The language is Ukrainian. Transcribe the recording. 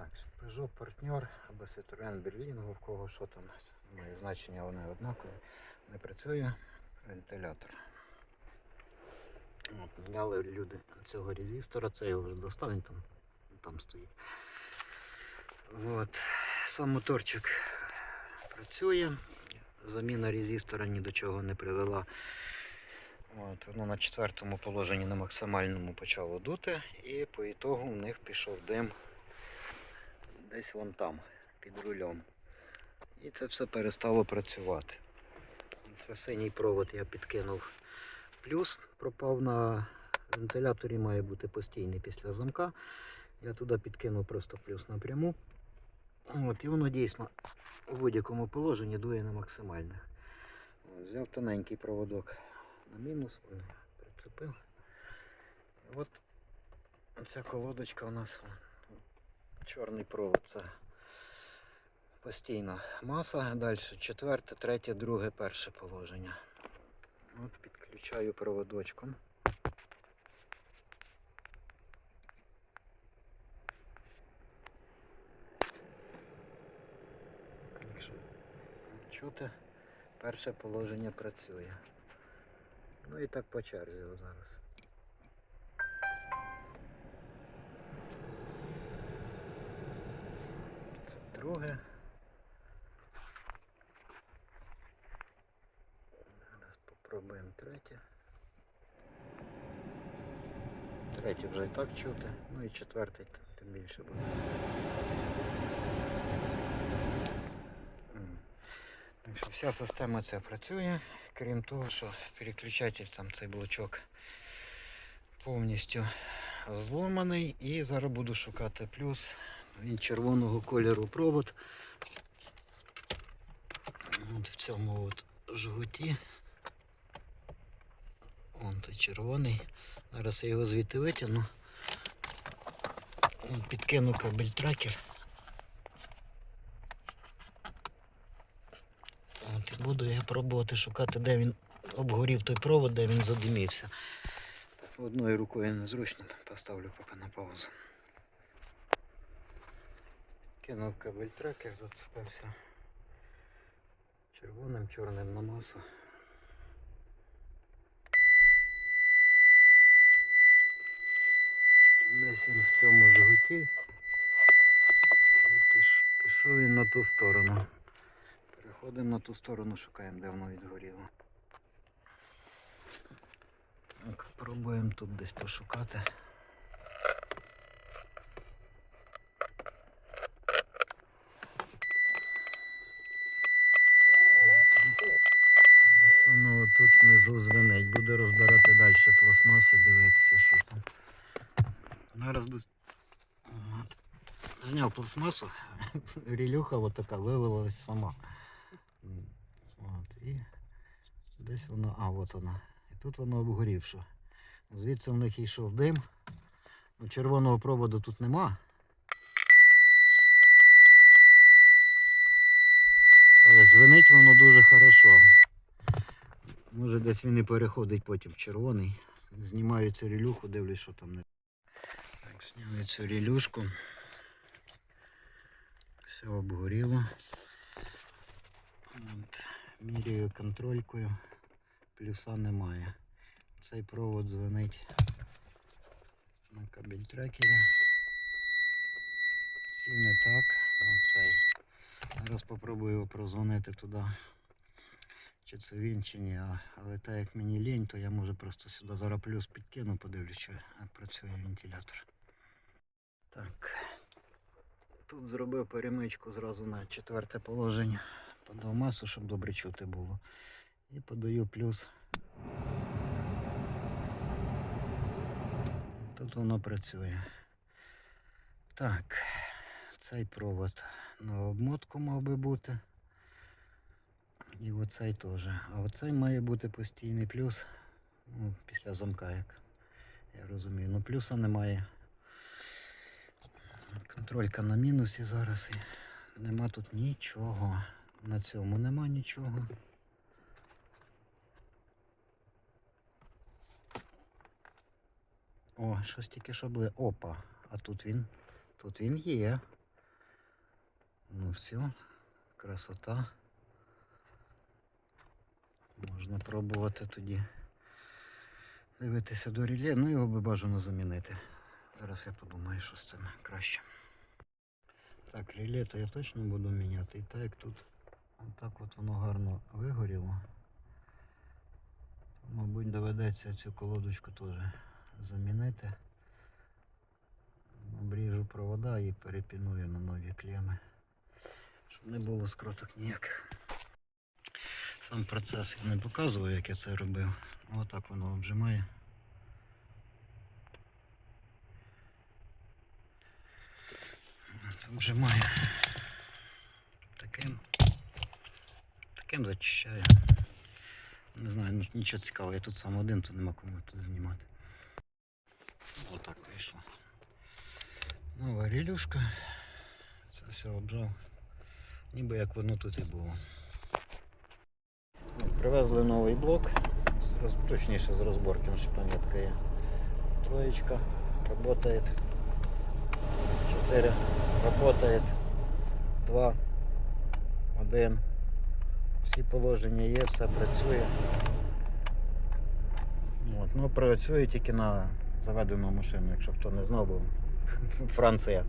Так, Peugeot партнер або Citroën Berlin, в кого що там має значення, вони однакові. Не працює вентилятор. От, міняли люди цього резистора, це я вже достав, там, там стоїть. От. Сам моторчик працює. Заміна резистора ні до чого не привела. От, воно на четвертому положенні на максимальному почало дути, і по ітогу в них пішов дим десь вон там, під рулем. І це все перестало працювати. Це синій провод я підкинув. Плюс пропав на вентиляторі, має бути постійний після замка. Я туди підкинув просто плюс напряму. От, і воно дійсно у будь-якому положенні дує на максимальних. От, взяв тоненький проводок на мінус, прицепив. От ця колодочка у нас чорний провод. Це постійна маса. Далі четверте, третє, друге, перше положення. От підключаю проводочком. Чути, перше положення працює. Ну і так по черзі зараз. Друге. Зараз попробуємо третє. Третє вже і так чути, ну і четвертий тим більше буде. Так що вся система ця працює, крім того, що переключатель там цей блочок повністю зломаний. І зараз буду шукати плюс. Він червоного кольору провод. От в цьому от жгуті. Вон той червоний. Зараз я його звідти витягну. Підкину кабель трекер. От, і буду я пробувати шукати, де він обгорів той провод, де він задимівся. Одною рукою незручно, поставлю поки на паузу. Кинув кабель трекер, зацепився червоним, чорним на масу. Десь він в цьому жгуті. Піш- Пішов він на ту сторону. Переходимо на ту сторону, шукаємо, де воно відгоріло. Так, пробуємо тут десь пошукати. Десь воно тут внизу звенить. Буду розбирати далі пластмаси, дивитися, що там. Зараз. Зняв пластмасу, рілюха от така вивалилась сама. От, і десь воно, а от вона. І тут воно обгорівше. Звідси в них йшов дим. Ну, червоного проводу тут нема. Але звенить воно дуже хорошо. Може десь він і переходить потім в червоний. Знімаю цю релюху, дивлюсь, що там не. Так, зняв цю релюшку. Все обгоріло. От, міряю контролькою. Плюса немає. Цей провод дзвонить на кабель трекера. Ці не так. Оцей. Зараз спробую його прозвонити туди. Чи це він, чи ні. Але так як мені лінь, то я може просто сюди зараз плюс підкину, подивлюсь, чи працює вентилятор. Так. Тут зробив перемичку зразу на четверте положення. Подав масу, щоб добре чути було. І подаю плюс. Тут воно працює. Так, цей провод на обмотку мав би бути. І оцей теж. А оцей має бути постійний плюс. Ну, після замка, як я розумію. Ну плюса немає. Контролька на мінусі зараз. І нема тут нічого. На цьому нема нічого. О, щось тільки що були. Опа. А тут він. Тут він є. Ну все, красота. Можна пробувати тоді дивитися до реле, ну його би бажано замінити. Зараз я подумаю, що з цим краще. Так, реле то я точно буду міняти. І так як тут отак от воно гарно вигоріло. то, Мабуть, доведеться цю колодочку теж замінити. Обріжу провода і перепіную на нові клеми. Щоб не було скруток ніяких. Сам процес не показував, як я це робив. Отак воно обжимає. Обжимає. Таким. Таким зачищаю. Не знаю, ну нічого цікавого, я тут сам один, то нема кому тут знімати. Отак вийшло. Нова рілюшка. Це все обжав. Ніби як воно тут і було. Привезли новий блок, точніше з розборки, що пам'ятка є. Троєчка работает. 4 работает. 2, 1. Всі положення є, все працює. От, ну, працює тільки на заведену машину, якщо хто не знав, бо Франція.